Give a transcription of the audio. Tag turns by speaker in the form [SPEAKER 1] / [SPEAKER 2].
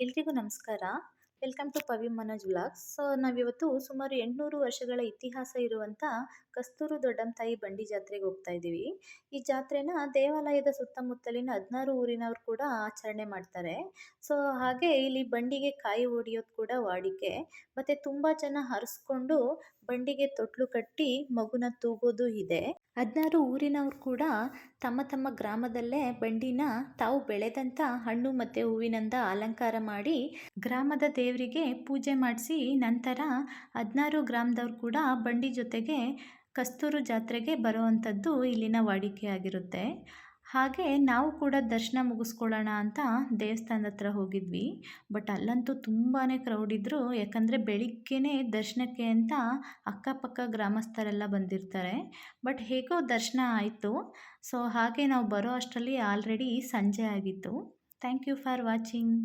[SPEAKER 1] ಎಲ್ರಿಗೂ ನಮಸ್ಕಾರ. Welcome to Pavi Manoj vlogs. So, ನಾವಿವತ್ತು ಸುಮಾರು ಎಂಟುನೂರು ವರ್ಷಗಳ ಇತಿಹಾಸ ಇರುವಂಥ ಕಸ್ತೂರು ದೊಡ್ಡಂತಾಯಿ ಬಂಡಿ ಜಾತ್ರೆಗೆ ಹೋಗ್ತಾ ಇದ್ದೀವಿ. ಈ ಜಾತ್ರೆನ ದೇವಾಲಯದ ಸುತ್ತಮುತ್ತಲಿನ ಹದಿನಾರು ಊರಿನವ್ರು ಕೂಡ ಆಚರಣೆ ಮಾಡ್ತಾರೆ. ಸೊ, ಹಾಗೆ ಇಲ್ಲಿ ಬಂಡಿಗೆ ಕಾಯಿ ಹೊಡಿಯೋದು ಕೂಡ ವಾಡಿಕೆ. ಮತ್ತು ತುಂಬ ಜನ ಹರಿಸ್ಕೊಂಡು ಬಂಡಿಗೆ ತೊಟ್ಲು ಕಟ್ಟಿ ಮಗುನ ತೂಗೋದು ಇದೆ. ಹದಿನಾರು ಊರಿನವ್ರು ಕೂಡ ತಮ್ಮ ತಮ್ಮ ಗ್ರಾಮದಲ್ಲೇ ಬಂಡಿನ ತಾವು ಬೆಳೆದಂಥ ಹಣ್ಣು ಮತ್ತು ಹೂವಿನಿಂದ ಅಲಂಕಾರ ಮಾಡಿ ಗ್ರಾಮದ ದೇವರಿಗೆ ಪೂಜೆ ಮಾಡಿಸಿ ನಂತರ ಹದಿನಾರು ಗ್ರಾಮದವ್ರು ಕೂಡ ಬಂಡಿ ಜೊತೆಗೆ ಕಸ್ತೂರು ಜಾತ್ರೆಗೆ ಬರುವಂಥದ್ದು ಇಲ್ಲಿನ ವಾಡಿಕೆಯಾಗಿರುತ್ತೆ ಹಾಗೆ ನಾವು ಕೂಡ ದರ್ಶನ ಮುಗಿಸ್ಕೊಳ್ಳೋಣ ಅಂತ ದೇವಸ್ಥಾನದ ಹತ್ರ ಹೋಗಿದ್ವಿ. ಬಟ್ ಅಲ್ಲಂತೂ ತುಂಬಾ ಕ್ರೌಡ್ ಇದ್ದರು ಯಾಕಂದರೆ ಬೆಳಿಗ್ಗೆನೇ ದರ್ಶನಕ್ಕೆ ಅಂತ ಅಕ್ಕಪಕ್ಕ ಗ್ರಾಮಸ್ಥರೆಲ್ಲ ಬಂದಿರ್ತಾರೆ. ಬಟ್ ಹೇಗೋ ದರ್ಶನ ಆಯಿತು. ಸೊ ಹಾಗೆ ನಾವು ಬರೋ ಅಷ್ಟರಲ್ಲಿ ಆಲ್ರೆಡಿ ಸಂಜೆ ಆಗಿತ್ತು. Thank you for watching